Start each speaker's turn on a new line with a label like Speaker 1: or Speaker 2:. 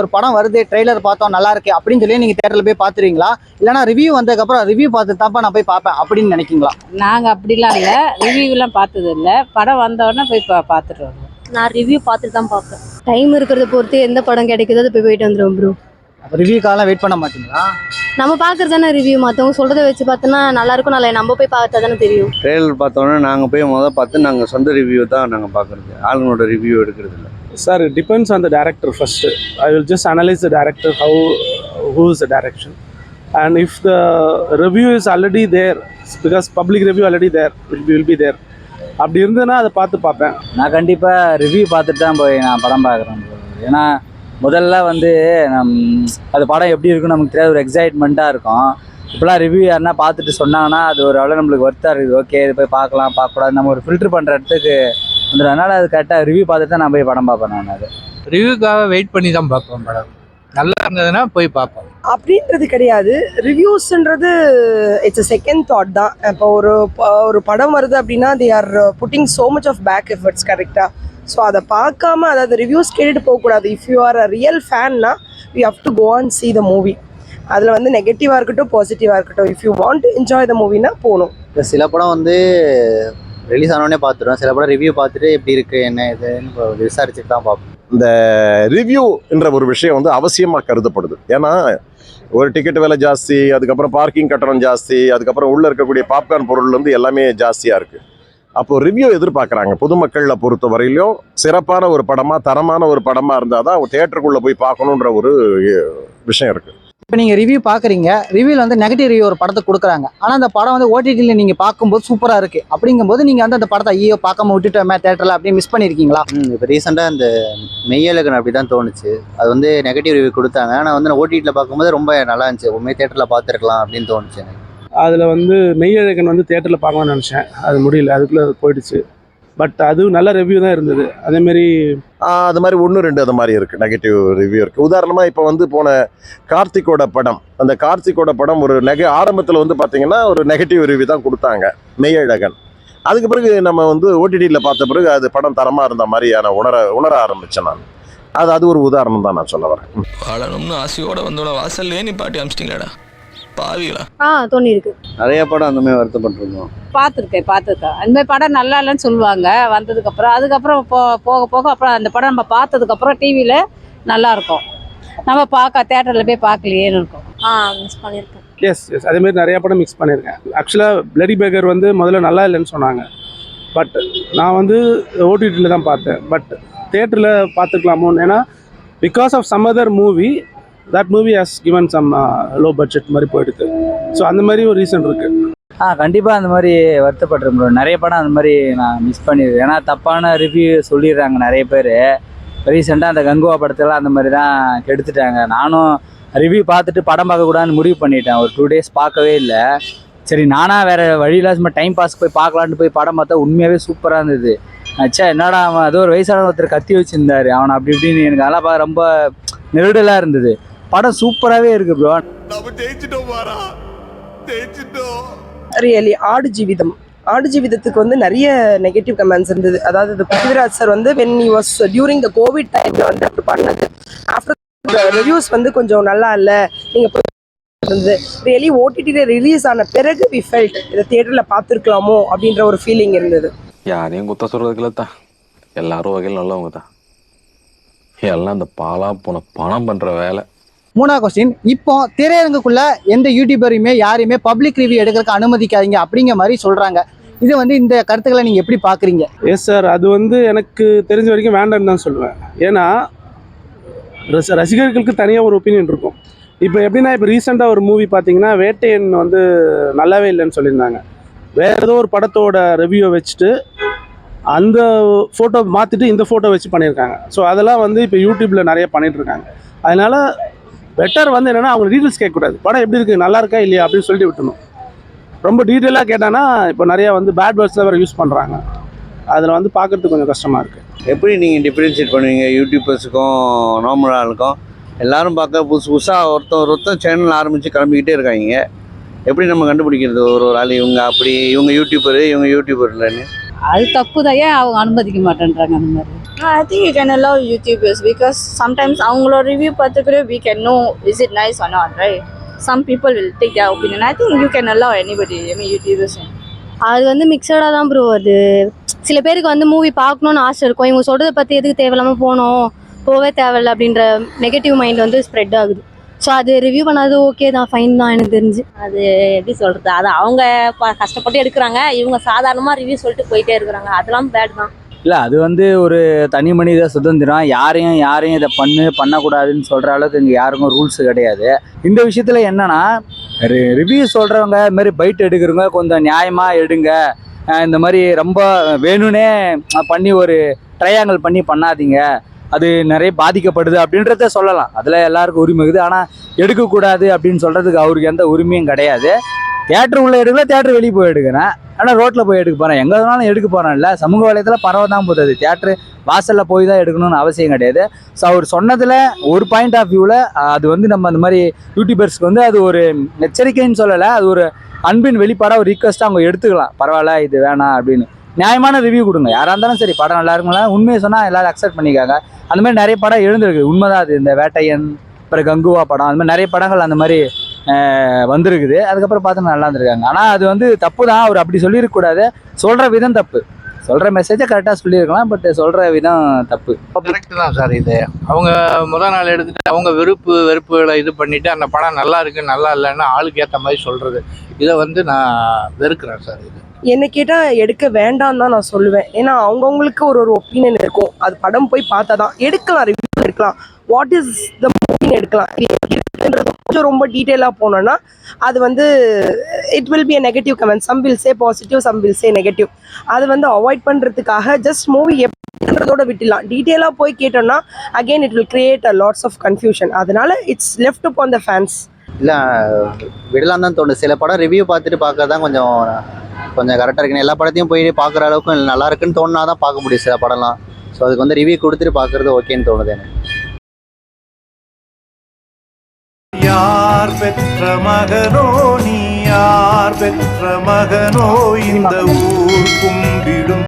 Speaker 1: ஒரு படம் வருது ட்ரெய்லர் பார்த்தோம் நல்லா இருக்கு அப்படின்னு சொல்லி நீங்க தேட்டர்ல போய் பாத்துருவீங்களா இல்லைன்னா ரிவ்யூ வந்ததுக்கப்புறம் ரிவ்யூ பார்த்து தாப்பா நான் போய் பார்ப்பேன் அப்படின்னு நினைக்கிங்களா?
Speaker 2: நாங்கள் அப்படிலாம் இல்லை. ரிவ்யூலாம் பார்த்தது இல்லை. படம் வந்த உடனே போய் பா பார்த்துட்டு வருவோம்.
Speaker 3: நான் ரிவ்யூ பார்த்துட்டு தான் பார்ப்பேன். டைம் இருக்கிறத பொறுத்து எந்த படம் கிடைக்குதோ அதை போய் போயிட்டு வந்துடும் ப்ரோ
Speaker 1: அப்போ ரிவ்யூக்காலாம் வெயிட் பண்ண மாட்டீங்களா?
Speaker 3: நம்ம பார்க்கறது தானே ரிவ்யூ மற்றவங்க சொல்கிறத வச்சு பார்த்தோன்னா நல்லா இருக்கும் நல்லா நம்ம போய் பார்த்தா தானே தெரியும்.
Speaker 4: ட்ரெயிலர் பார்த்தோன்னே நாங்கள் போய் முதல் பார்த்து நாங்கள் சொந்த ரிவ்யூ தான் நாங்கள் பார்க்குறது. ஆளுங்களோட ரிவ்யூ எடுக்கிறது இல்லை.
Speaker 5: Sir it depends on the director first I will just analyse the director how who is the direction and if the review is already there because public review already there will be, will be அப்படி இருந்ததுன்னா அதை பார்த்து பார்ப்பேன்.
Speaker 6: நான் கண்டிப்பாக review பார்த்துட்டு தான் போய் நான் படம் பார்க்குறேன் ஏன்னா முதல்ல வந்து நம் அது படம் எப்படி இருக்குன்னு நமக்கு தெரியாது ஒரு எக்ஸைட்மெண்ட்டாக இருக்கும். இப்போலாம் ரிவ்யூ யாருன்னா பார்த்துட்டு சொன்னாங்கன்னா அது ஒரு அளவு நம்மளுக்கு ஒர்த்தாக இருக்குது. ஓகே இது போய் பார்க்கலாம் பார்க்கக்கூடாது. நம்ம ஒரு ஃபில்டர் பண்ணுற இடத்துக்கு வந்துடும் அதனால் அது கரெக்டாக ரிவ்யூ பார்த்துட்டு தான் நான் போய் படம் பார்ப்பேன் நான் அது.
Speaker 7: ரிவ்யூக்காக வெயிட் பண்ணி தான் பார்ப்போம் படம். நல்லா இருந்ததுன்னா போய் பார்ப்போம்.
Speaker 8: அப்படின்றது கிடையாது. ரிவ்யூஸ்ன்றது இட்ஸ் a செகண்ட் தாட் தான். இப்போ ஒரு ப- ஒரு படம் வருது அப்படின்னா they are putting so much of back efforts கரெக்டாக ஸோ அதை பார்க்காம அதாவது ரிவ்யூஸ் கேட்டுட்டு போகக்கூடாது. If you are a real ஃபேன்னா you have to go and see the movie அதில் வந்து நெகட்டிவாக இருக்கட்டும் பாசிட்டிவாக இருக்கட்டும் if you want to enjoy the மூவினா போகணும்.
Speaker 9: இப்போ சில படம் வந்து ரிலீஸ் ஆனோடனே பார்த்துருவேன். சில படம் ரிவ்யூ பார்த்துட்டு எப்படி இருக்கு என்ன இதுன்னு விசாரிச்சுட்டு தான் பார்ப்போம்
Speaker 10: ரிவ்யூ என்ற ஒரு விஷயம் வந்து அவசியமாக கருதப்படுது. ஏன்னா ஒரு டிக்கெட் விலை ஜாஸ்தி அதுக்கப்புறம் பார்க்கிங் கட்டணம் ஜாஸ்தி அதுக்கப்புறம் உள்ளே இருக்கக்கூடிய பாப்கார்ன் பொருள் வந்து எல்லாமே ஜாஸ்தியாக இருக்குது அப்போ ரிவ்யூ எதிர்பார்க்குறாங்க. பொதுமக்களை பொறுத்த வரையிலும் சிறப்பான ஒரு படமாக தரமான ஒரு படமாக இருந்தால் தான் தேட்டருக்குள்ளே போய் பார்க்கணுன்ற ஒரு விஷயம் இருக்குது
Speaker 1: இப்போ நீங்க ரிவ்யூ பாக்குறீங்க ரிவ்யூல வந்து நெகட்டிவ் ரிவ்யூ ஒரு படத்தை கொடுக்குறாங்க. ஆனா அந்த படம் வந்து ஓடிடியில் நீங்க பார்க்கும்போது சூப்பரா இருக்கு. அப்படிங்கும்போது நீங்க வந்து அந்த படத்தை ஐயோ பார்க்காம விட்டுட்டோமே தேட்டர்ல அப்படியே மிஸ் பண்ணிருக்கீங்களா?
Speaker 9: ம் இப்போ ரீசெண்டாக இந்த மெய்யழகன் அப்படி தான் தோணுச்சு. அது வந்து நெகட்டிவ் ரிவ்யூ கொடுத்தாங்க. ஆனால் வந்து நான் ஓடிடியில் பார்க்கும்போது ரொம்ப நல்லா இருந்துச்சு. உண்மையை தேட்டரில் பார்த்துருக்கலாம் அப்படின்னு தோணுச்சு எனக்கு.
Speaker 5: அதில் வந்து மெய்யழகன் வந்து தேட்டரில் பார்க்கலாம்னு நினச்சேன். அது முடியல. அதுக்குள்ளே அது போயிடுச்சு. பட் அது நல்ல ரிவ்யூ தான் இருந்தது. அதேமாரி
Speaker 10: அது மாதிரி ஒன்று ரெண்டு அது மாதிரி இருக்குது நெகட்டிவ் ரிவ்யூ இருக்குது உதாரணமாக இப்போ வந்து போன கார்த்திக்கோட படம் அந்த கார்த்திக்கோட படம் ஒரு நெக ஆரம்பத்தில் வந்து பார்த்தீங்கன்னா ஒரு நெகட்டிவ் ரிவ்யூ தான் கொடுத்தாங்க மெய்யழகன். அதுக்கு பிறகு நம்ம வந்து ஓடிடியில் பார்த்த பிறகு அது படம் தரமாக இருந்த மாதிரியான உணர உணர ஆரம்பித்தேன் நான். அது அது ஒரு உதாரணம் தான் நான் சொல்ல வரேன்.
Speaker 11: வாழணும்னு ஆசையோட வந்தோட வாசல்லே நீ பாட்டி அமிச்சிட்டீங்களாடா? பாவிகளா
Speaker 3: ஆ தோணியிருக்கு
Speaker 4: நிறைய படம் அந்த மாதிரி வருத்தப்பட்டிருக்கோம்.
Speaker 2: பார்த்துருக்கேன் பார்த்துருக்கேன். அந்த மாதிரி படம் நல்லா இல்லைன்னு சொல்லுவாங்க வந்ததுக்கப்புறம். அதுக்கப்புறம் போ போக போக அப்புறம் அந்த படம் நம்ம பார்த்ததுக்கப்புறம் டிவியில் நல்லா இருக்கும். நம்ம பார்க்க தேட்டரில் போய் பார்க்கலையேன்னு இருக்கும்.
Speaker 3: ஆ மிஸ் பண்ணியிருக்கேன்
Speaker 5: எஸ் எஸ் அதேமாரி நிறைய படம் மிக்ஸ் பண்ணியிருக்கேன் ஆக்சுவலாக பிளடி பேக்கர் வந்து முதல்ல நல்லா இல்லைன்னு சொன்னாங்க. பட் நான் வந்து ஓடிடியில் தான் பார்த்தேன். பட் தேட்டரில் பார்த்துக்கலாமோன்னு ஏன்னா because of some other movie that movie has given some low budget மாதிரி போயிடுது. ஸோ அந்த மாதிரி ஒரு ரீசன் இருக்குது
Speaker 6: ஆ கண்டிப்பாக அந்த மாதிரி வருத்தப்பட்டிருக்கேன் நிறைய படம் அந்த மாதிரி நான் மிஸ் பண்ணியிருக்கேன். ஏன்னா தப்பான ரிவ்யூ சொல்லிடுறாங்க நிறைய பேர். ரீசெண்டாக அந்த கங்குவா படத்தெல்லாம் அந்த மாதிரி தான் கெடுத்துட்டாங்க. நானும் ரிவ்யூ பார்த்துட்டு படம் பார்க்கக்கூடாதுன்னு முடிவு பண்ணிட்டேன். ஒரு டூ டேஸ் பார்க்கவே இல்லை. சரி நானாக வேறு வழி சும்மா டைம் பாஸ் போய் பார்க்கலான்ட்டு போய் படம் பார்த்தா உண்மையாகவே சூப்பராக இருந்தது. அச்சா என்னடா அவன் அது ஒரு வயசான ஒருத்தர் கத்தி வச்சுருந்தாரு. அவனை அப்படி இப்படின்னு எனக்கு அதெல்லாம் ரொம்ப நெருடலாக இருந்தது. படம் சூப்பராகவே இருக்கு ப்ரோ
Speaker 8: ரியலி ஆடு ஜீவிதம். ஆடு ஜீவிதத்துக்கு வந்து நிறைய நெகட்டிவ் கமெண்ட்ஸ் இருந்தது. அதாவது இது பிருத்திவிராஜ் சார் வந்து when he was during the Covid டைம்ல வந்து அப்படி பண்ணது. ஆஃப்டர் ரிவ்யூஸ் வந்து கொஞ்சம் நல்லா இல்லை. நீங்கள் இருந்தது. ரியலி ஓடிடியில் ரிலீஸ் ஆன பிறகு வி ஃபெல்ட் இதை தியேட்டரில் பார்த்துருக்கலாமோ அப்படின்ற ஒரு ஃபீலிங் இருந்தது.
Speaker 11: யாரையும் குத்த சொல்றதுக்குல தான் எல்லாரும் வகையில் நல்லவங்க தான் எல்லாம் அந்த பாலா போன பணம் பண்ற வேலை.
Speaker 1: மூணாவது கொஸ்டின் இப்போ திரையரங்குக்குள்ள எந்த யூடியூபரையுமே யாரையுமே பப்ளிக் ரிவ்யூ எடுக்கிறதுக்கு அனுமதிக்காதீங்க அப்படிங்கிற மாதிரி சொல்றாங்க. இது வந்து இந்த கருத்துக்களை நீங்க எப்படி பாக்குறீங்க
Speaker 5: எஸ் சார் அது வந்து எனக்கு தெரிஞ்ச வரைக்கும் வேண்டாம்னு தான் சொல்லுவேன். ஏன்னா ரசிகர்களுக்கு தனியாக ஒரு ஒப்பீனியன் இருக்கும். இப்போ எப்படின்னா இப்போ ரீசெண்டாக ஒரு மூவி பார்த்தீங்கன்னா வேட்டையன் வந்து நல்லாவே இல்லைன்னு சொல்லியிருந்தாங்க. வேறு ஏதோ ஒரு படத்தோட ரிவ்யூவை வச்சுட்டு அந்த ஃபோட்டோ மாற்றிட்டு இந்த ஃபோட்டோ வச்சு பண்ணியிருக்காங்க. ஸோ அதெல்லாம் வந்து இப்போ யூடியூப்பில் நிறைய பண்ணிகிட்ருக்காங்க அதனால் பெட்டர் வந்து என்னென்னா அவங்க டீட்டெயில்ஸ் கேட்கக்கூடாது. படம் எப்படி இருக்குது நல்லா இருக்கா இல்லையா அப்படின்னு சொல்லிட்டு விட்டுணும். ரொம்ப டீட்டெயிலாக கேட்டானா இப்போ நிறையா வந்து பேட் வேர்ட்ஸ் வேறு யூஸ் பண்ணுறாங்க அதில் வந்து பார்க்குறதுக்கு கொஞ்சம் கஷ்டமாக இருக்குது
Speaker 4: எப்படி நீங்கள் டிஃப்ரென்ஷியேட் பண்ணுவீங்க? யூடியூபர்ஸுக்கும் நார்மல் ஆளுக்கும் எல்லாரும் பார்க்க புதுசு புதுசாக ஒருத்தன் ஒருத்தன் சேனல் ஆரம்பித்து கிளம்பிக்கிட்டே இருக்காங்க. எப்படி நம்ம கண்டுபிடிக்கிறது? ஒரு ஒரு ஆள் இவங்க அப்படி இவங்க யூடியூபரு இவங்க யூடியூபர் இல்லைன்னு.
Speaker 2: அது தப்பு தான். ஏன் அவங்க அனுமதிக்க மாட்டேன்றாங்க அந்த மாதிரி?
Speaker 3: I think you can allow YouTubers because sometimes அவங்களோட ரிவ்யூ பார்த்து கூட we can know is it nice or not right some people will take their opinion I think you can allow anybody I mean YouTubers அது வந்து மிக்சடாக தான் bro அது. சில பேருக்கு வந்து மூவி பார்க்கணுன்னு ஆசை இருக்கும். இவங்க சொல்கிறத பற்றி எதுக்கு தேவையில்லாமல் போகணும் போகவே தேவையில்ல அப்படின்ற நெகட்டிவ் மைண்ட் வந்து ஸ்ப்ரெட் ஆகுது. ஸோ அது ரிவ்யூ பண்ணாது ஓகே தான் ஃபைன் தான் எனக்கு தெரிஞ்சு.
Speaker 2: அது எப்படி சொல்கிறது அது அவங்க ப- கஷ்டப்பட்டு எடுக்கிறாங்க. இவங்க சாதாரணமாக ரிவ்யூ சொல்லிட்டு போயிட்டே இருக்கிறாங்க. அதெல்லாம் பேட் தான்.
Speaker 6: இல்லை அது வந்து ஒரு தனி மனித சுதந்திரம். யாரையும் யாரையும் இதை பண்ணு பண்ணக்கூடாதுன்னு சொல்கிற அளவுக்கு இங்கே யாருக்கும் ரூல்ஸ் கிடையாது. இந்த விஷயத்தில் என்னென்னா ரிவ்யூ சொல்கிறவங்க இது மாதிரி பைட் எடுக்கிறவங்க கொஞ்சம் நியாயமாக எடுங்க. இந்த மாதிரி ரொம்ப வேணும்னே பண்ணி ஒரு ட்ரையாங்கிள் பண்ணி பண்ணாதீங்க. அது நிறைய பாதிக்கப்படுது அப்படின்றத சொல்லலாம். அதில் எல்லாருக்கும் உரிமை இருக்குது. ஆனால் எடுக்கக்கூடாது அப்படின்னு சொல்கிறதுக்கு அவருக்கு எந்த உரிமையும் கிடையாது. தேட்டர் உள்ள எடுக்கல தேட்டர் வெளியே போய் எடுக்கிறேன். ஆனால் ரோட்டில் போய் எடுக்க போகிறேன் எங்கே வேணாலும் எடுக்க போகிறேன் இல்லை. சமூக வலையத்தில் பரவ தான் போகுது தேட்டரு வாசலில் போய் தான் எடுக்கணும்னு அவசியம் கிடையாது. ஸோ அவர் சொன்னதில் ஒரு பாயிண்ட் ஆஃப் வியூவில் அது வந்து நம்ம அந்த மாதிரி யூடியூபர்ஸ்க்கு வந்து அது ஒரு எச்சரிக்கைன்னு சொல்லலை. அது ஒரு அன்பின் வெளிப்பாடாக ஒரு ரிக்வஸ்ட்டாக அவங்க எடுத்துக்கலாம். பரவாயில்ல இது வேணாம் அப்படின்னு. நியாயமான ரிவ்யூ கொடுங்க. யாராக இருந்தாலும் சரி படம் நல்லா இருக்குங்களா உண்மையை சொன்னால் எல்லோரும் அக்செப்ட் பண்ணிக்காங்க. அந்த மாதிரி நிறைய படம் எழுந்திருக்கு. உண்மைதான் அது. இந்த வேட்டையன் அப்புறம் கங்குவா படம் அந்த மாதிரி நிறைய படங்கள் அந்த மாதிரி வந்திருக்குது. அதுக்கப்புறம் பார்த்து நல்லா இருந்திருக்காங்க. ஆனால் அது வந்து தப்பு தான் அவர் அப்படி சொல்லியிருக்கக்கூடாது. சொல்கிற விதம் தப்பு. சொல்கிற மெசேஜை கரெக்டாக சொல்லியிருக்கலாம் பட் சொல்கிற விதம் தப்பு.
Speaker 7: கரெக்ட் தான் சார் இது. அவங்க முத நாள் எடுத்துட்டு அவங்க விருப்பு வெறுப்புகளை இது பண்ணிட்டு அந்த படம் நல்லா இருக்கு நல்லா இல்லைன்னு ஆளுக்கு ஏற்ற மாதிரி சொல்றது. இதை வந்து நான் வெறுக்கிறேன் சார் இது.
Speaker 8: என்ன கேட்டால் எடுக்க வேண்டாம் தான் நான் சொல்லுவேன். ஏன்னா அவங்கவுங்களுக்கு ஒரு ஒரு ஒப்பீனியன் இருக்கும். அது படம் போய் பார்த்தா தான் எடுக்கலாம் ரிவ்யூ எடுக்கலாம். வாட் இஸ் த மூவின்னு எடுக்கலாம். கொஞ்சம் ரொம்ப டீட்டெயிலாக போனோன்னா அது வந்து it will be a negative comment some will say positive some will say negative அது வந்து அவாய்ட் பண்ணுறதுக்காக ஜஸ்ட் மூவி எப்படின்றதோட விட்டுலாம் டீட்டெயிலாக போய் கேட்டோம்னா again it will create a lots of confusion அதனால it's left up on the fans
Speaker 9: இல்லை விடலாம் தான் தோணுது. சில படம் ரிவ்யூ பார்த்துட்டு பார்க்க தான் கொஞ்சம் கொஞ்சம் கரெக்டாக இருக்குன்னு எல்லா படத்தையும் போய் பார்க்குற அளவுக்கு நல்லா இருக்குன்னு தோணுனா தான் பார்க்க முடியும் சில படம்லாம். ஸோ அதுக்கு வந்து ரிவ்யூ கொடுத்துட்டு பார்க்குறது ஓகேன்னு தோணுது எனக்கு.
Speaker 12: பெற்ற மகனோ நீ யார்? பெற்ற மகனோ இந்த ஊர் கும்பிடும்